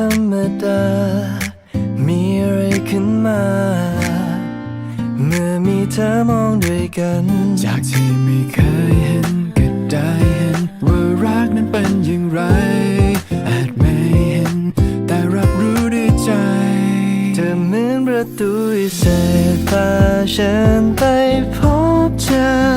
ธรรมดา มีอะไรขึ้นมา เมื่อมีเธอมองด้วยกัน จากที่ไม่เคยเห็นก็ได้เห็น ว่ารักนั้นเป็นอย่างไร อาจไม่เห็น แต่รับรู้ด้วยใจ เธอเหมือนประตูวิเศษพาฉันไปพบเจอ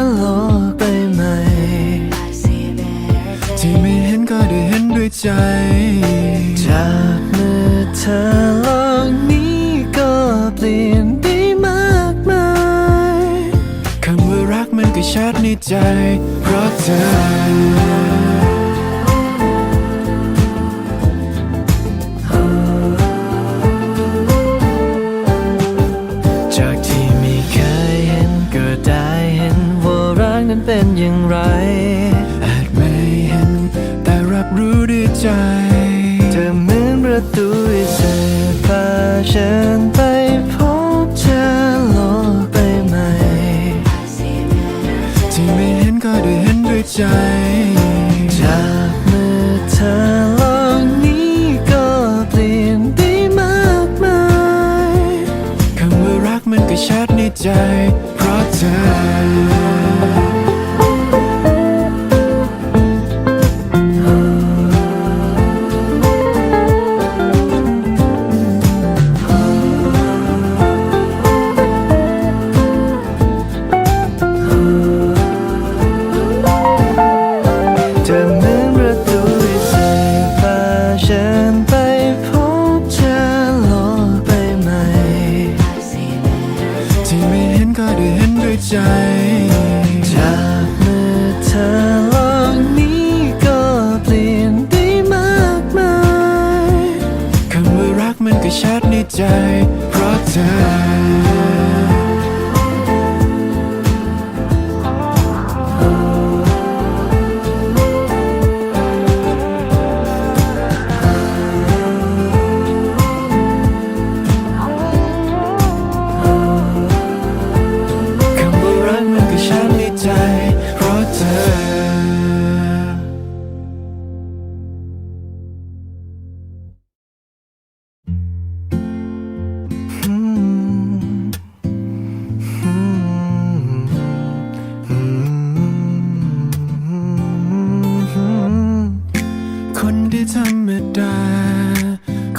เป็นอย่างไร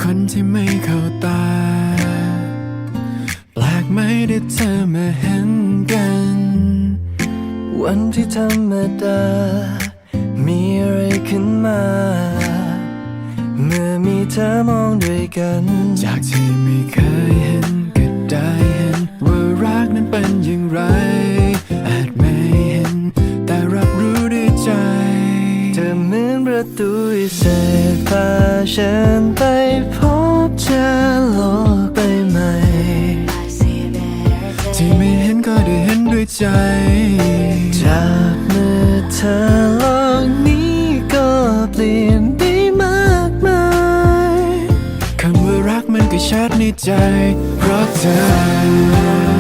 คนที่ไม่เข้าตา แปลกไหมที่เธอมาเห็นกัน วันที่ธรรมดา มีอะไรขึ้นมา เมื่อมีเธอมองด้วยกัน จากที่ไม่เคยเห็นก็ได้เห็นว่ารักนั้นเป็นอย่างไร ประตูวิเศษพาฉันไปพบเจอโลกใบใหม่ที่ไม่เห็นก็ได้เห็นด้วยใจ จากเมื่อเธอโลกนี้ก็เปลี่ยนไปมากมายคำว่ารักมันก็ชัดในใจเพราะเธอ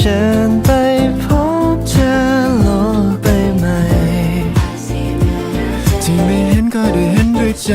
ฉันไปพบเธอโลกใบใหม่ที่ไม่เห็นก็ได้เห็นด้วยใจ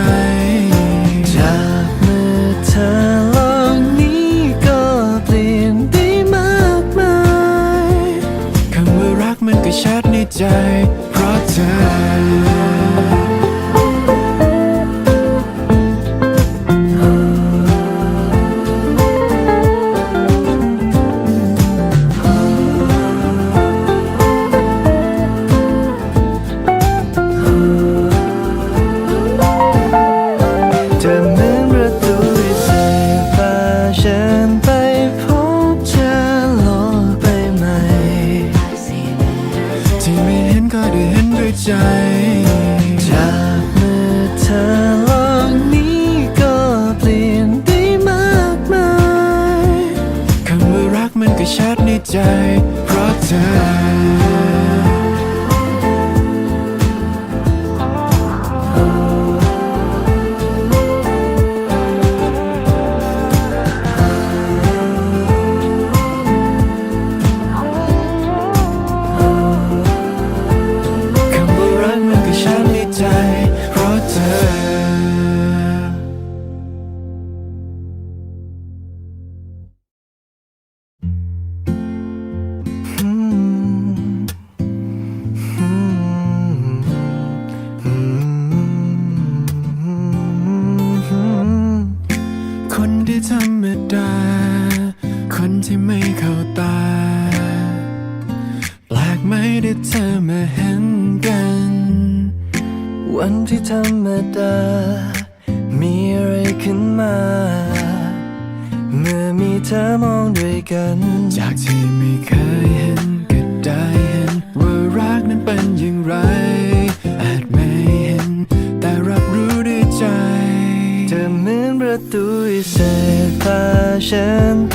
พาฉันไ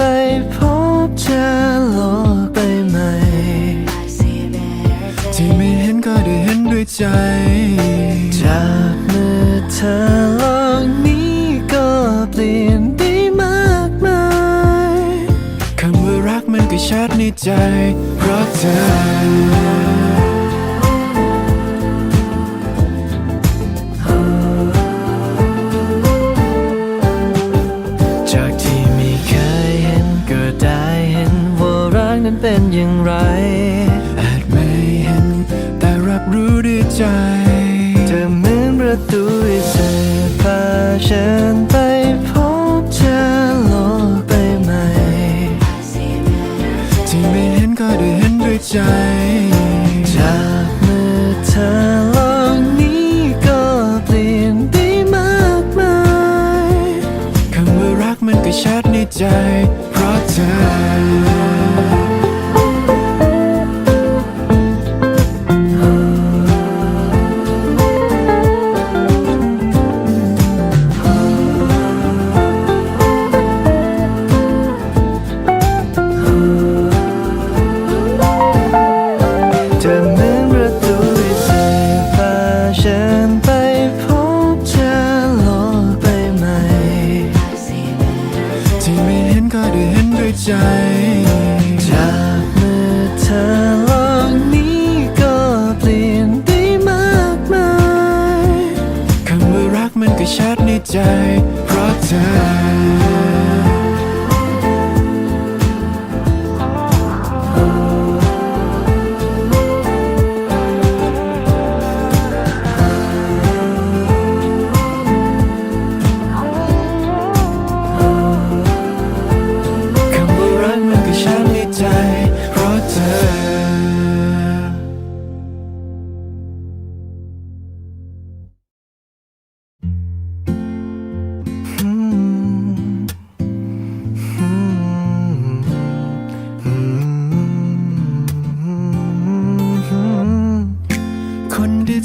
เพราะเธอ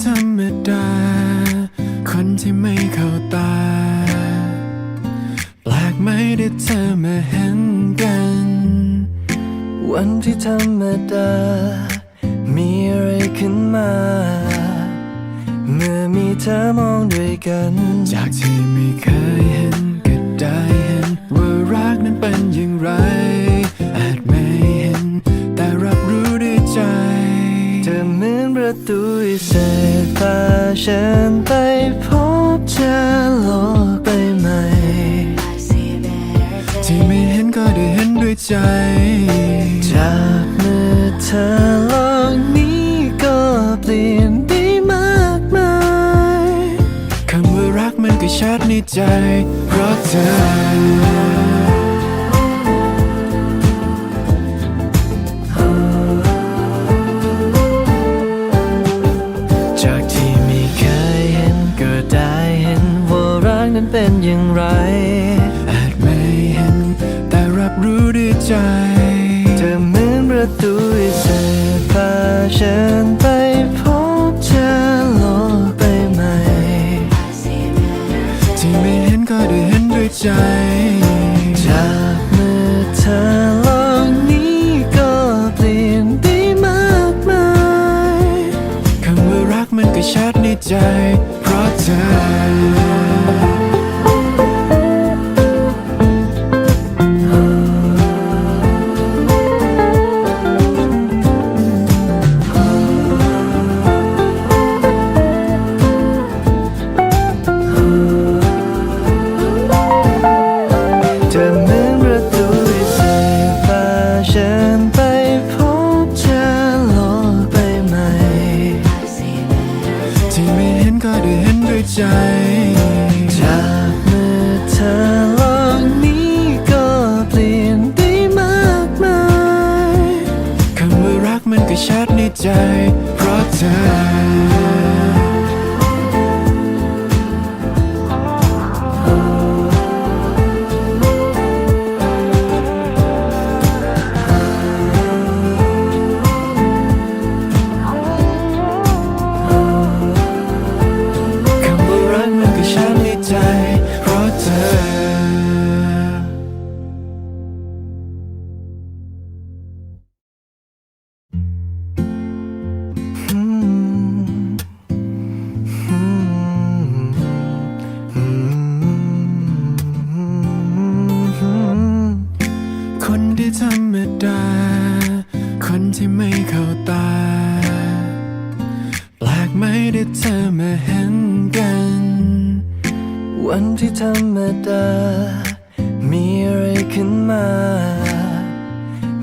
ธรรมดา คนที่ไม่เข้าตา แปลกไหมได้เธอมาเห็นกัน วันที่ธรรมดา มีอะไรขึ้นมา เมื่อมีเธอมองด้วยกัน จากที่ไม่เคยเห็นก็ได้เห็น ว่ารักนั้นเป็นอย่างไร ประตูวิเศษพาฉันไปพบเจอโลกใบใหม่ที่ไม่เห็นก็ได้เห็นด้วยใจ จากเมื่อเธอโลกนี้ก็เปลี่ยนไปมากมายคำว่ารักมันก็ชัดในใจเพราะเธอ อย่างไร อาจไม่เห็น แต่รับรู้ด้วยใจ เธอเหมือนประตูเธะพาฉันไปพบเธอโลกไปใหม่ ที่ไม่เห็นก็ได้เห็นด้วยใจ จากมือเธอโลกนี้ก็เปลี่ยนไปมากมายคำว่ารักมันก็ชัดในใจ เพราะเธอ Cemre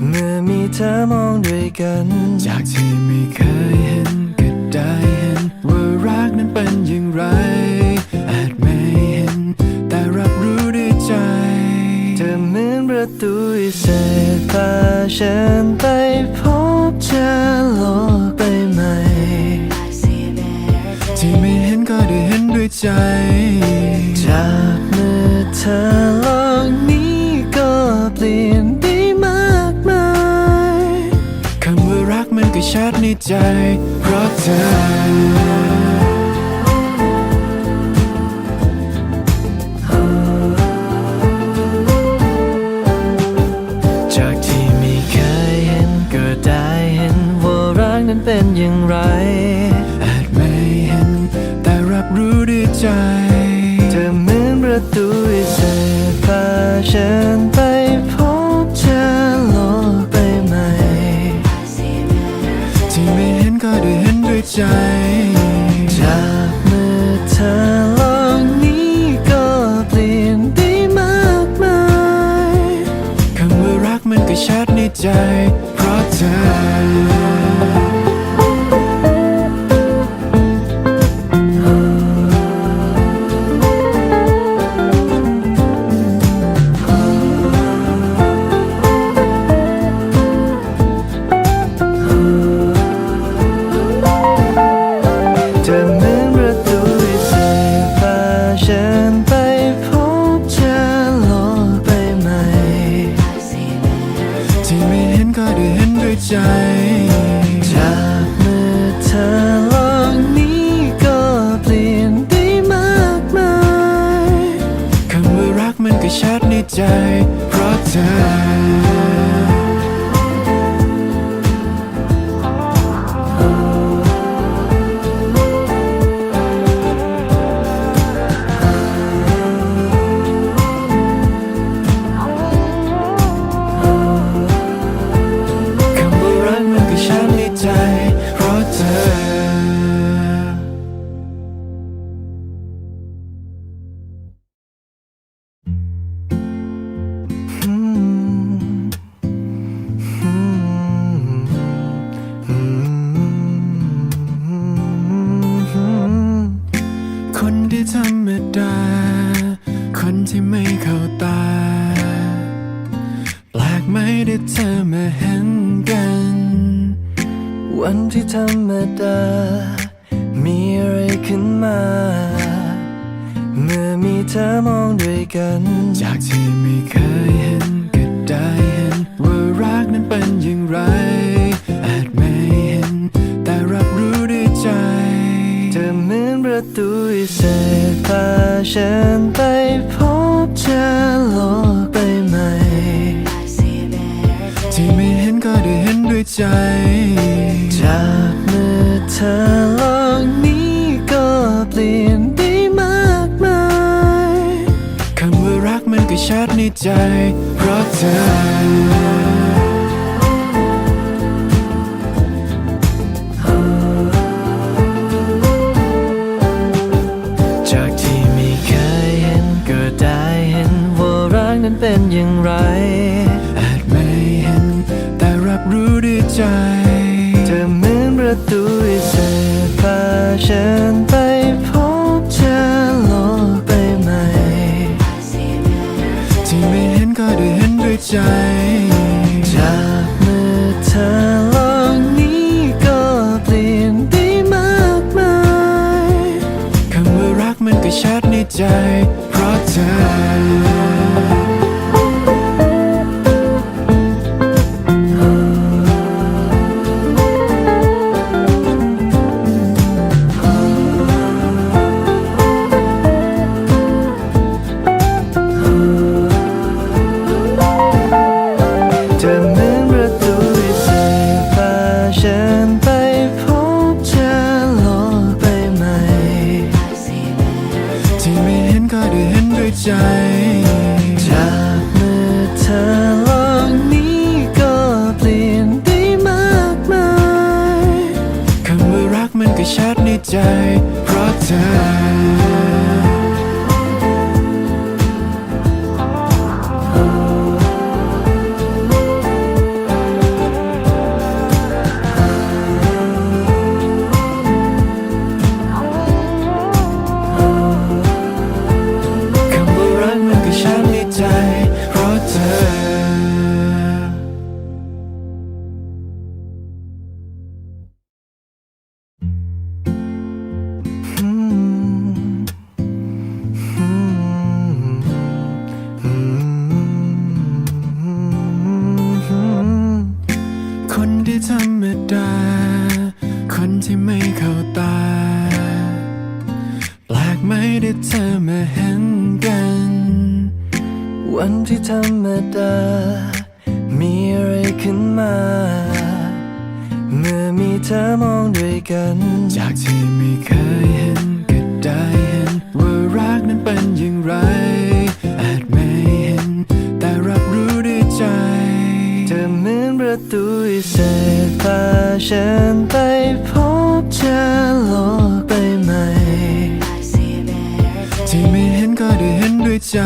เมื่อมีเธอมองด้วยกัน จากที่ไม่เคยเห็นก็ได้เห็น ว่ารักนั้นเป็นอย่างไร อาจไม่เห็น แต่รับรู้ด้วยใจ เธอเหมือนประตูที่เสดพาฉันไปพบเธอโลกไปใหม่ที่ไม่เห็นก็ได้เห็นด้วยใจ ใจเพราะเธอ ชัดในใจ ดในใจเพราะเธอ ฉันไปพบเจอโลกใบใหม่ที่ไม่เห็นก็ได้เห็นด้วยใจ จากมือเธอโลกนี้ก็เปลี่ยนได้มากมายคำว่ารักมันก็ชัดในใจเพราะเธอ อางไร อาจไม่เห็น แต่รับรู้ด้วยใจ เธอเหมือนประตูที่เธอพาฉันไป วันที่ธรรมดา มีอะไรขึ้นมา เมื่อมีเธอมองด้วยกัน จากที่ไม่เคยเห็นก็ได้เห็น ว่ารักนั้นเป็นอย่างไร อาจไม่เห็น แต่รับรู้ด้วยใจ เธอเหมือนประตูเสายตาฉันไปพบเจอโลกใบใหม่ที่ไม่เห็นก็ได้เห็นด้วยใจ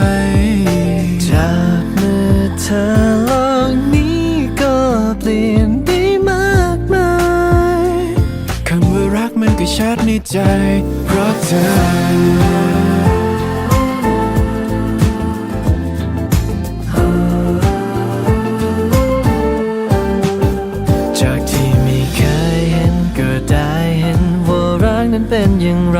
ธอโลกนี้ก็เปลี่ยนได้มากมายคำว่ารักมันก็ชัดในใจเพราะเธอนั้นเป็นอย่างไร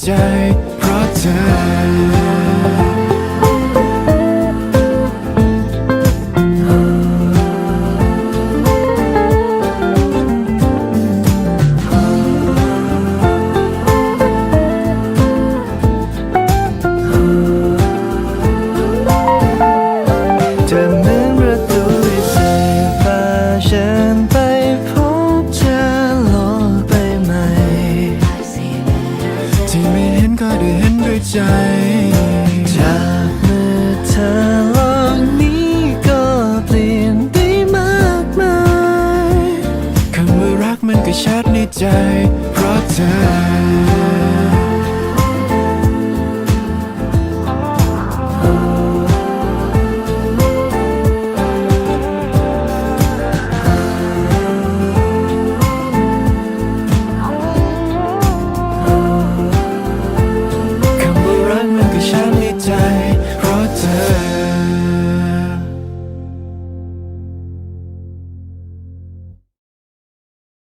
在